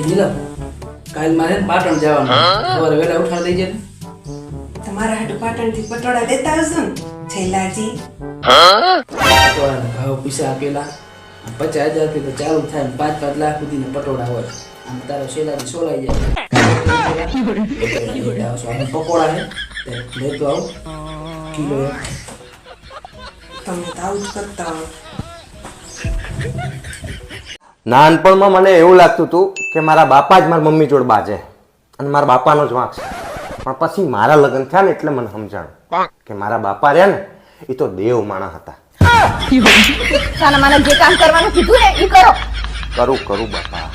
એ નીલમ કાલ મારે પાટણ જવાનું. સવારે વહેલા ઉઠાડ દઈ જાય તમારા હાટુ પાટણથી પટોળા દેતા આવજો ને ભાવ પૈસા આપેલા. પચાસ હજારથી તો ચાલુ થાય ને પાંચ પાંચ લાખ સુધીના પટોળા હોય. આમ તારો શેલાથી સોલાઈ જાય. પકોડા છે. લેતો આવું. કિલો તમે તો આવું જ કરતા નાનપણમાં મને એવું લાગતું હતું કે મારા બાપા જ મારા મમ્મી જોડે બાજે અને મારા બાપાનો જ વાંક છે. પણ પછી મારા લગ્ન થયા ને એટલે મને સમજાણું કે મારા બાપા રહ્યા ને એ તો દેવ માણા હતા. સાના જે કામ કરવાનું કીધું ને એ કરો. કરું કરું બાપા.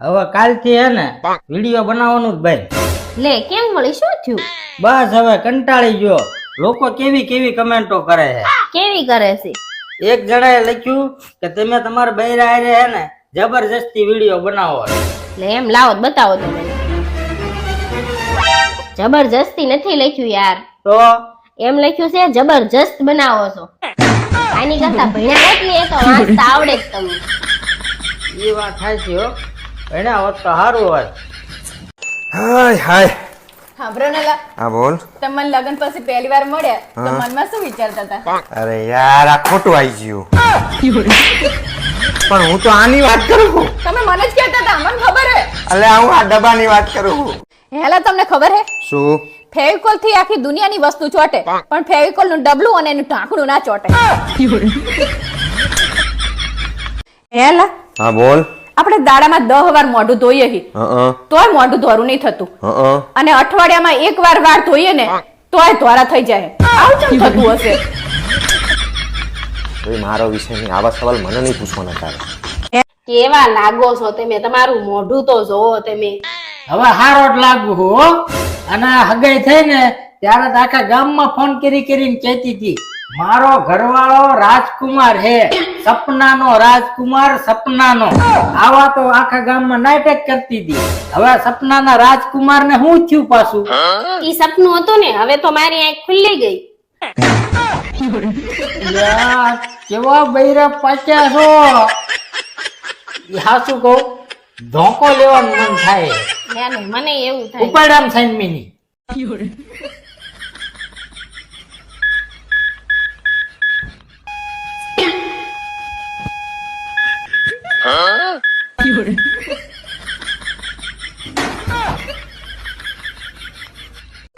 હવે કાલથી હે ને વીડિયો બનાવવાનું જ ભાઈ. લે કેમ વળી? શું થયું? બસ હવે કંટાળી ગયો. લોકો કેવી કેવી કમેન્ટો કરે છે? કેવી કરે છે? એક જણાએ લખ્યું કે તમે તમારા બૈરા હારે હે ને જબરજસ્તી વીડિયો બનાવો એટલે એમ લાવો તો બતાવો તો મને. જબરજસ્તી નથી લખ્યું યાર. તો? એમ લખ્યું છે જબરજસ્ત બનાવો છો. આની કરતા ભણ્યા હોત ને એ તો વાંચતા આવડે જ તમને. એ વાત થાય છે હો. ભણ્યા હોત તો સારું હોત હાય હાય. હા બોલ. તમે મને પછી પહેલી વાર મળ્યા તો મનમાં શું વિચારતા હતા? અરે યાર આ ખોટું આવી ગયું. પણ હું તો આની વાત કરું છું. તમે મને જ કહેતા હતા મને ખબર હે. અલે હું આ ડબ્બાની વાત કરું છું. હેલા તમને ખબર હે? શું? ફેવિકોલથી આખી દુનિયાની વસ્તુ ચોટે પણ ફેવિકોલનું ડબલું અને એનું ઢાંકણું ના ચોટે. હેલા. હા બોલ. આપણે દાડામાં દહ વાર મોઢું ધોઈએ હી. તોય મોઢું ધોરું નહીં થતું. અને અઠવાડિયામાં એક વાર વાર ધોઈએ ને તોય ધોરા થઈ જાય. આવું કેમ થતું હશે? મારો વિષય નહીં આવા સવાલ મને નહીં પૂછવાના તારે. કેવા લાગો છો તમે? તમારું મોઢું તો જોવો તમે. હવે હારો જ લાગુ હો અને હગાઈ થઈ ને ત્યારે આખા ગામમાં ફોન કરી કરીને કહેતી હતી. મારો ઘરવાળો રાજકુમાર હે સપનાનો રાજકુમાર સપનાનો. આવા તો આખા ગામમાં નાટક કરતી હતી. હવે સપનાના રાજકુમાર ને હું થયું પાછું? ઈ સપનું હતું ને હવે તો મારી આંખ ખુલ્લી ગઈ. કેવા બૈરા પાચ્યા છો? હાસુ કહું ધોકો લેવાનું મન થાય. મને એવું થાય. ઉપાડામ સાઈન મિની.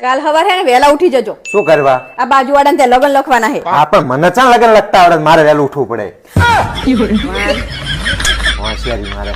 કાલ હવાર હે ને વહેલા ઉઠી જજો. શું કરવા? આ બાજુવાળાને ત્યાં લગન લખવાના હે હા પણ મને ચા લગન લખતા આવડે મારે વહેલું ઉઠવું પડે. હોશિયારી મારે.